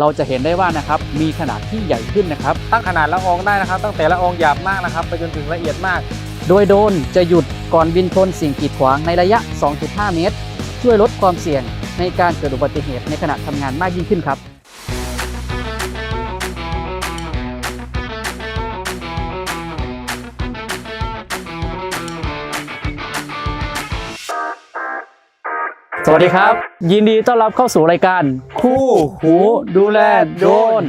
เราจะเห็นได้ว่านะครับมีขนาดที่ใหญ่ขึ้นนะครับ ตั้งขนาดละอองได้นะครับ ตั้งแต่ละอองหยาบมากนะครับ ไปจนถึงละเอียดมาก โดยโดรนจะหยุดก่อนบินชนสิ่งกีดขวางในระยะ 2.5 เมตร ช่วยลดความเสี่ยงในการเกิดอุบัติเหตุในขณะทำงานมากยิ่งขึ้นครับ สวัสดีครับ ยินดีต้อนรับเข้าสู่รายการ คู่หูดูแลโดรน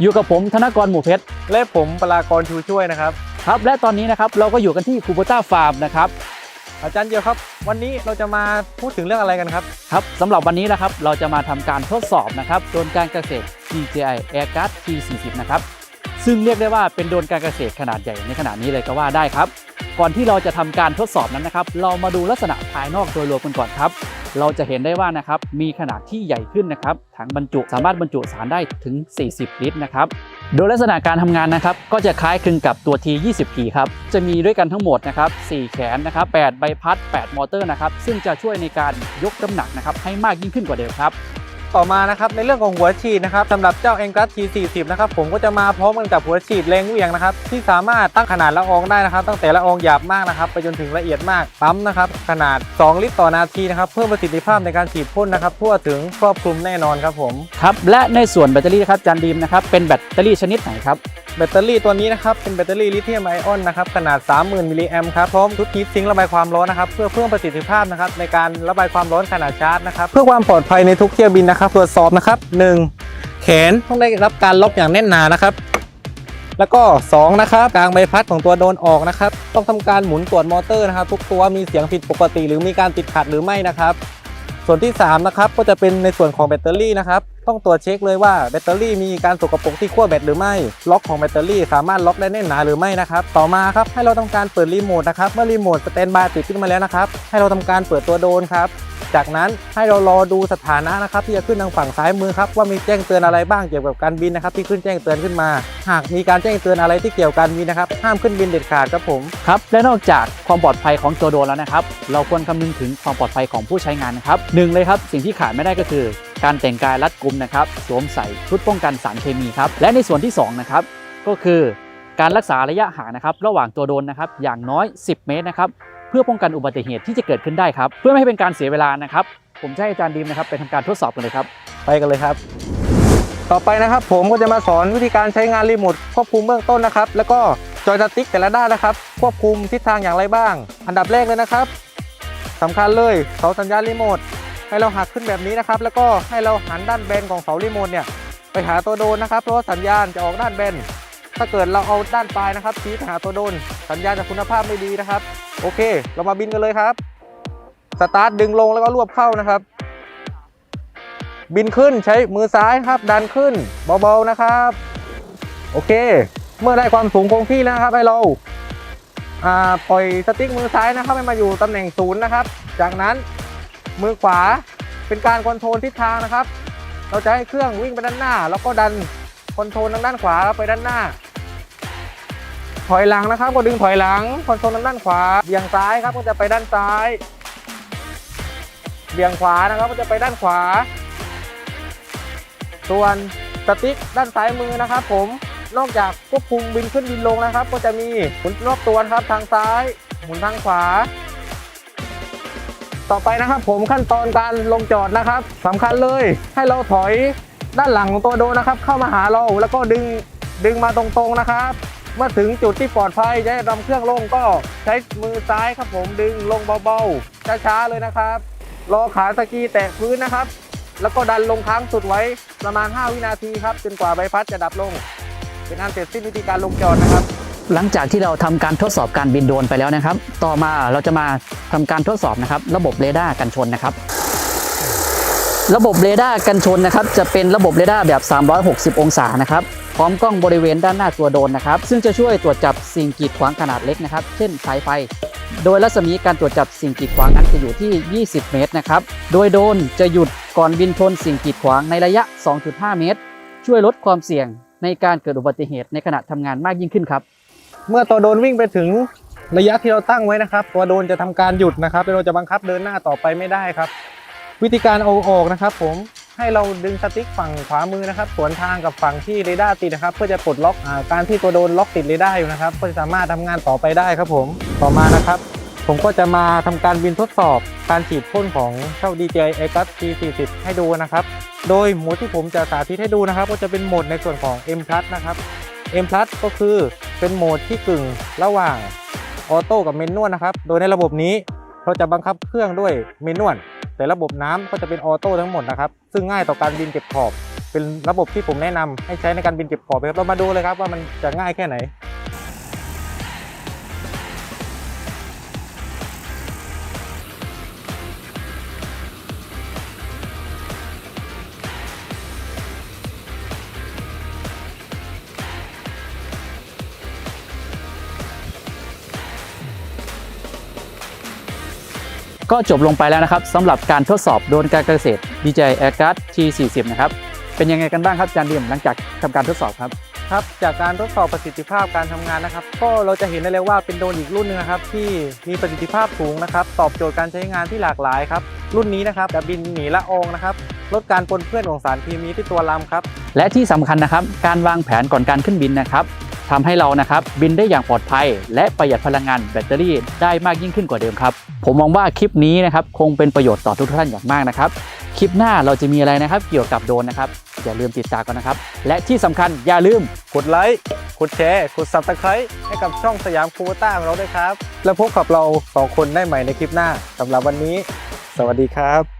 อยู่กับผมธนกรหมู่เพชร และผมปรากรชูช่วยนะครับครับ และตอนนี้นะครับเราก็อยู่กันที่คูโบต้าฟาร์มนะครับอาจารย์เดียวครับ วันนี้เราจะมาพูดถึงเรื่องอะไรกันครับครับสำหรับวันนี้นะครับเราจะมาทำการทดสอบนะครับโดรนการเกษตร DJI Airguard T40 นะครับซึ่งเรียกได้ว่าเป็นโดรนการเกษตรขนาดใหญ่ในขณะนี้เลยก็ว่าได้ครับ ก่อนที่เราจะทำการทดสอบนั้นนะครับ เรามาดูลักษณะภายนอกโดยรวมกันก่อนครับ เราจะเห็นได้ว่านะครับมีขนาดที่ใหญ่ขึ้นนะครับถังบรรจุสามารถบรรจุสารได้ถึง 40 ลิตรนะครับโดยลักษณะการทำงานนะครับก็จะคล้ายคลึงกับตัว T20P ครับจะมีด้วยกันทั้งหมดนะครับ4แขนนะครับ8ใบพัด 8 มอเตอร์นะครับซึ่งจะช่วยในการยกน้ำหนักนะครับให้มากยิ่งขึ้นกว่าเดิมครับ ต่อมานะครับในเรื่องของหัวฉีดนะครับสำหรับเจ้า a n g u s T40 นะครับผมก็จะมาพร้อมกันกับหัวฉีดแรงเหวี่ยงนะครับที่สามารถตั้งขนาดละอองได้นะครับ ตั้งแต่ละอองหยาบมากนะครับไปจนถึงละเอียดมากปั๊มนะครับขนาด 2 ลิตรต่อนาทีนะครับเพิ่มประสิทธิภาพในการฉีดพ่นนะครับทั่วถึงครอบคลุมแน่นอนครับผมครับและในส่วนแบตเตอรี่นะครับจานดีมนะครับเป็นแบตเตอรี่ชนิดไหนครับ แบตเตอรี่ตัวนี้นะครับ เป็นแบตเตอรี่ลิเธียมไอออนนะครับ ขนาด 30,000 มิลลิแอมครับ พร้อมทุกทีซิงระบายความร้อนนะครับ เพื่อเพิ่มประสิทธิภาพนะครับ ในการระบายความร้อนขณะชาร์จนะครับ เพื่อความปลอดภัยในทุกเที่ยวบินนะครับ ตรวจสอบนะครับ 1. แขนต้องได้รับการล็อกอย่างแน่นหนานะครับ แล้วก็ 2 นะครับ กลางใบพัดของตัวโดนออกนะครับ ต้องทำการหมุนตรวจมอเตอร์นะครับ ทุกตัวมีเสียงผิดปกติ หรือมีการติดขัดหรือไม่นะครับ ส่วนที่ 3 นะครับ ก็จะเป็นในส่วนของแบตเตอรี่นะครับ ต้องตรวจเช็คเลยว่าแบตเตอรี่มีการสกปรกที่ขั้วแบตหรือไม่ ล็อกของแบตเตอรี่สามารถล็อกได้แน่นหนาหรือไม่นะครับ ต่อมาครับให้เราทำการเปิดรีโมทนะครับ เมื่อรีโมทสแตนบายติดขึ้นมาแล้วนะครับ ให้เราทำการเปิดตัวโดนครับ จากนั้นให้เรารอดูสถานะนะครับที่จะขึ้นทางฝั่งซ้ายมือครับว่ามีแจ้งเตือนอะไรบ้างเกี่ยวกับการบินนะครับที่ขึ้นแจ้งเตือนขึ้นมา หากมีการแจ้งเตือนอะไรที่เกี่ยวกับการบินนะครับห้ามขึ้นบินเด็ดขาดครับผมครับและนอกจากความปลอดภัยของตัวโดรนแล้วนะครับ เราควรคำนึงถึงความปลอดภัยของผู้ใช้งานนะครับหนึ่งเลยครับสิ่งที่ขาดไม่ได้ก็คือ การแต่งกายรัดกุมนะครับสวมใส่ชุดป้องกันสารเคมีครับและในส่วนที่สองนะครับก็คือการรักษาระยะห่างนะครับระหว่างตัวโดรนนะครับอย่างน้อย 10 เมตรนะครับ เพื่อป้องกันอุบัติเหตุที่จะเกิดขึ้นได้ครับ เพื่อไม่ให้เป็นการเสียเวลานะครับ ผมจะให้อาจารย์ดีมนะครับไปทำการทดสอบกันเลยครับ ไปกันเลยครับ ต่อไปนะครับ ผมก็จะมาสอนวิธีการใช้งานรีโมทควบคุมเบื้องต้นนะครับ แล้วก็จอยสติ๊กแต่ละด้านนะครับ ควบคุมทิศทางอย่างไรบ้าง อันดับแรกเลยนะครับสำคัญเลยเสาสัญญาณรีโมทให้เราหักขึ้นแบบนี้นะครับ แล้วก็ให้เราหันด้านแบนของเสารีโมทเนี่ยไปหาตัวโดนนะครับ เพราะว่าสัญญาณจะออกด้านแบนถ้าเกิดเราเอาด้านปลายนะครับชี้ไปหาตัวโดน สัญญาณจะคุณภาพไม่ดีนะครับ โอเค เรามาบินกันเลยครับ สตาร์ทดึงลงแล้วก็รวบเข้านะครับ บินขึ้นใช้มือซ้ายครับ ดันขึ้นเบาๆนะครับ โอเค เมื่อได้ความสูงคงที่แล้วนะครับให้เราอ่าปล่อยสติ๊กมือซ้ายนะครับให้มาอยู่ตำแหน่งศูนย์นะครับ จากนั้นมือขวาเป็นการคอนโทรลทิศทางนะครับ เราจะให้เครื่องวิ่งไปด้านหน้า แล้วก็ดันคอนโทรลทางด้านขวาไปด้านหน้า ถอยหลังนะครับ ก็ดึงถอยหลัง คอนโทรลทางด้านขวาเบี่ยงซ้ายครับก็จะไปด้านซ้ายเบี่ยงขวานะครับก็จะไปด้านขวา ส่วนสติ๊กด้านซ้ายมือนะครับ ผมนอกจากควบคุมบินขึ้นบินลงนะครับ ก็จะมีหมุนรอบตัวนะครับทางซ้ายหมุนทางขวา ต่อไปนะครับ ผมขั้นตอนการลงจอดนะครับสำคัญเลย ให้เราถอยด้านหลังของตัวโดรนนะครับ เข้ามาหาเราแล้วก็ดึงดึงมาตรงๆนะครับ เมื่อถึงจุดที่ปลอดภัยจะให้นำเครื่องลงก็ใช้มือซ้ายครับผมดึงลงเบาๆช้าๆเลยนะครับ รอขาสกีแตะพื้นนะครับ แล้วก็ดันลงค้างสุดไว้ประมาณ 5 วินาทีครับจนกว่าใบพัดจะดับลง เป็นอันเสร็จสิ้นวิธีการลงจอดนะครับ หลังจากที่เราทำการทดสอบการบินโดรนไปแล้วนะครับ ต่อมาเราจะมาทำการทดสอบนะครับ ระบบเรดาร์กันชนนะครับ ระบบเรดาร์กันชนนะครับจะเป็นระบบเรดาร์แบบ 360 องศานะครับพร้อมกล้องบริเวณด้านหน้าตัวโดนนะครับ ซึ่งจะช่วยตรวจจับสิ่งกีดขวางขนาดเล็กนะครับ เช่นสายไฟ โดยรัศมีการตรวจจับสิ่งกีดขวางนั้นจะอยู่ที่ 20 เมตรนะครับ โดยโดนจะหยุดก่อนบินชนสิ่งกีดขวางในระยะ 2.5 เมตร ช่วยลดความเสี่ยงในการเกิดอุบัติเหตุในขณะทำงานมากยิ่งขึ้นครับ เมื่อตัวโดนวิ่งไปถึงระยะที่เราตั้งไว้นะครับ ตัวโดนจะทำการหยุดนะครับแล้วเราจะบังคับเดินหน้าต่อไปไม่ได้ครับ วิธีการเอาออกนะครับ ผมให้เราดึงสติ๊กฝั่งขวามือนะครับ สวนทางกับฝั่งที่เรดาร์ติดนะครับ เพื่อจะปลดล็อกอการที่ตัวโดนล็อกติดเรดาร์อยู่นะครับ ก็จะสามารถทำงานต่อไปได้ครับผมต่อมานะครับ ผมก็จะมาทำการบินทดสอบ การฉีดพ่นของเจ้า DJI Aircraft T40 ให้ดูนะครับ โดยโหมดที่ผมจะสาธิตให้ดูนะครับ ก็จะเป็นโหมดในส่วนของ M Plus นะครับ M Plus ก็คือเป็นโหมดที่กึ่งระหว่างออโต้กับเมนนวลนะครับ โดยในระบบนี้เราจะบังคับเครื่องด้วยเมนนวล แต่ระบบน้ำก็จะเป็นออโต้ทั้งหมดนะครับซึ่งง่ายต่อการบินเก็บขอบ เป็นระบบที่ผมแนะนำให้ใช้ในการบินเก็บขอบครับเรามาดูเลยครับว่ามันจะง่ายแค่ไหน ก็จบลงไปแล้วนะครับสำหรับการทดสอบโดรนการเกษตร DJI Aircraft T40 นะครับเป็นยังไงกันบ้างครับอาจารย์เดียมหลังจากทำการทดสอบครับครับจากการทดสอบประสิทธิภาพการทำงานนะครับ ก็เราจะเห็นได้เลยว่าเป็นโดรนอีกรุ่นหนึงนะครับที่มีประสิทธิภาพสูงนะครับ ตอบโจทย์การใช้งานที่หลากหลายครับ รุ่นนี้นะครับจะบินหนีละอองนะครับลดการปนเปื้อนของสารเคมีที่ตัวลำครับ และที่สำคัญนะครับ การวางแผนก่อนการขึ้นบินนะครับ ทำให้เรานะครับบินได้อย่างปลอดภัย และประหยัดพลังงานแบตเตอรี่ได้มากยิ่งขึ้นกว่าเดิมครับ ผมมองว่าคลิปนี้นะครับคงเป็นประโยชน์ต่อทุกท่านอย่างมากนะครับ คลิปหน้าเราจะมีอะไรนะครับ เกี่ยวกับโดรนนะครับอย่าลืมติดตามกันนะครับ และที่สำคัญอย่าลืม กดไลค์ กดแชร์ กด subscribe ให้กับช่องสยามคูโบต้าของเราด้วยครับ แล้วพบกับเราสองคนได้ใหม่ในคลิปหน้าสำหรับวันนี้ สวัสดีครับ